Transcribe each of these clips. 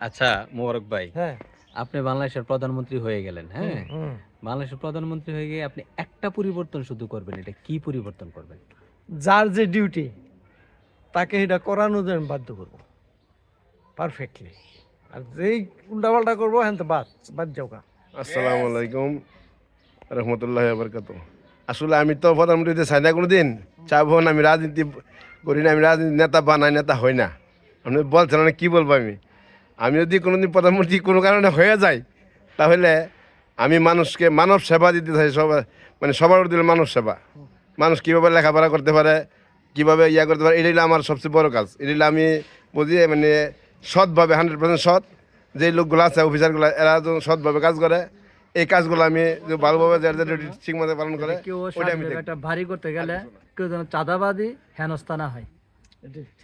আচ্ছা মোবারক ভাই। হ্যাঁ। আপনি বাংলাদেশের প্রধানমন্ত্রী হয়ে গেলেন হ্যাঁ। বাংলাদেশের প্রধানমন্ত্রী হয়ে গিয়ে আপনি একটা পরিবর্তন শুধু করবেন এটা কি পরিবর্তন করবেন? যার যে ডিউটি তাকে এটা করানোর জন্য আমি বাধ্য করব। পারফেক্টলি আর যেই উল্টাপাল্টা করব হ্যাঁ তো বাদ বাদ যাও গা। আসসালামু আলাইকুম। রহমতুল্লাহ বরকাত আসলে আমি তো প্রধানমন্ত্রীতে চাই না কোনো দিন চাবো না আমি রাজনীতি করি না আমি রাজনীতি নেতা বানাই নেতা হই না। আপনি বলছেন না কী বলব আমি? আমি যদি কোনোদিন প্রধানমন্ত্রী কোনো কারণে হয়ে যাই তাহলে আমি মানুষকে মানব সেবা দিতে চাই সবার মানে সবার দিলে মানব সেবা। মানুষ কীভাবে লেখাপড়া করতে পারে কীভাবে ইয়া করতে পারে এটাই হলো আমার সবচেয়ে বড় কাজ। এটাই হলো আমি বুঝি মানে সৎভাবে হান্ড্রেড পার্সেন্ট সৎ। যে লোকগুলো আছে অফিসারগুলো এরা তো সৎভাবে কাজ করে। এই কাজগুলো আমি ভালোভাবে যার যার duty ঠিকমতো পালন করে কেউ আমি একটা ভারী করতে গেলে কেউ যেন চাঁদাবাদী হেনস্থা না হয়।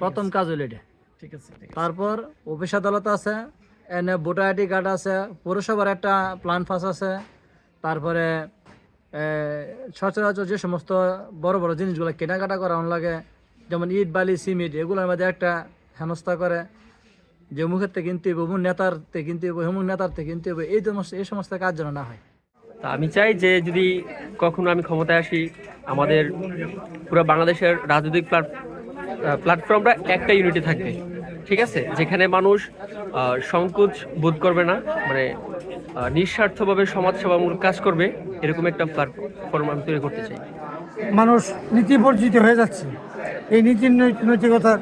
প্রথম কাজ হলো এটা। ঠিক আছে তারপর অফিস আদালত আছে এনে ভোটার আইডি কার্ড আছে পৌরসভার একটা প্ল্যান পাস আছে তারপরে সচরাচর যে সমস্ত বড় বড় জিনিসগুলো কেনাকাটা করা লাগে যেমন ইট বালি সিমেন্ট এগুলোর মধ্যে একটা হেনস্থা করে যে মুখের থেকে কিনতে হবে অমুক নেতার থেকে কিনতে হবে অমুক নেতার থেকে কিনতে হবে এই সমস্ত এই সমস্ত কাজ যেন না হয়। তা আমি চাই যে যদি কখনো আমি ক্ষমতায় আসি আমাদের পুরো বাংলাদেশের রাজনৈতিক প্ল্যাট- প্ল্যাটফর্মটা একটা ইউনিটি থাকবে। ঠিক আছে? যেখানে মানুষ সংকোচ বোধ করবে না মানে নিঃস্বার্থভাবে সমাজসেবামূলক কাজ করবে এরকম একটা প্ল্যাটফর্ম আমি তৈরি করতে চাই। মানুষ নীতি বর্জিত হয়ে যাচ্ছে। এই নীতির নৈ- নৈতিকতার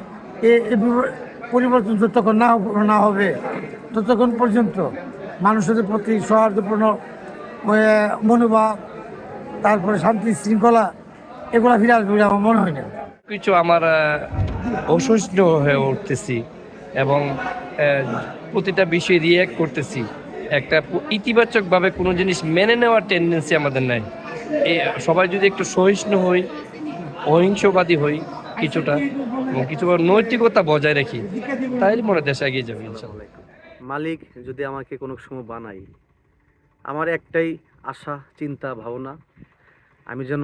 পরিবর্তন যতক্ষণ না না হবে ততক্ষণ পর্যন্ত মানুষের প্রতি সৌহার্দ্যপূর্ণ মনোভাব তারপরে শান্তি শৃঙ্খলা এগুলো ফিরে আসবে বলে আমার মনে হয় না। কিছু আমার অসহিষ্ণু হয়ে উঠতেছি এবং প্রতিটা বিষয়ে রিয়্যাক্ট করতেছি। একটা ইতিবাচকভাবে কোনো জিনিস মেনে নেওয়ার টেন্ডেন্সি আমাদের নাই। সবাই যদি একটু সহিষ্ণু হই, অহিংসবাদী হই কিছুটা এবং কিছু নৈতিকতা বজায় রাখি তাহলে মনে দেশে এগিয়ে যাবে ইনশাল্লাহ মালিক যদি আমাকে কোনো সময় বানাই আমার একটাই আশা, চিন্তা, ভাবনা, আমি যেন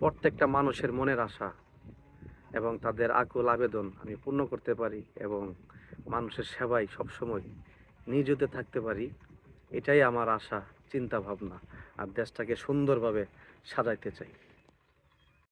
প্রত্যেকটা মানুষের মনের আশা এবং তাদের আকুল আবেদন আমি পূর্ণ করতে পারি এবং মানুষের সেবায় সবসময় নিয়োজিত থাকতে পারি, এটাই আমার আশা, চিন্তা ভাবনা, আর দেশটাকে সুন্দরভাবে সাজাইতে চাই।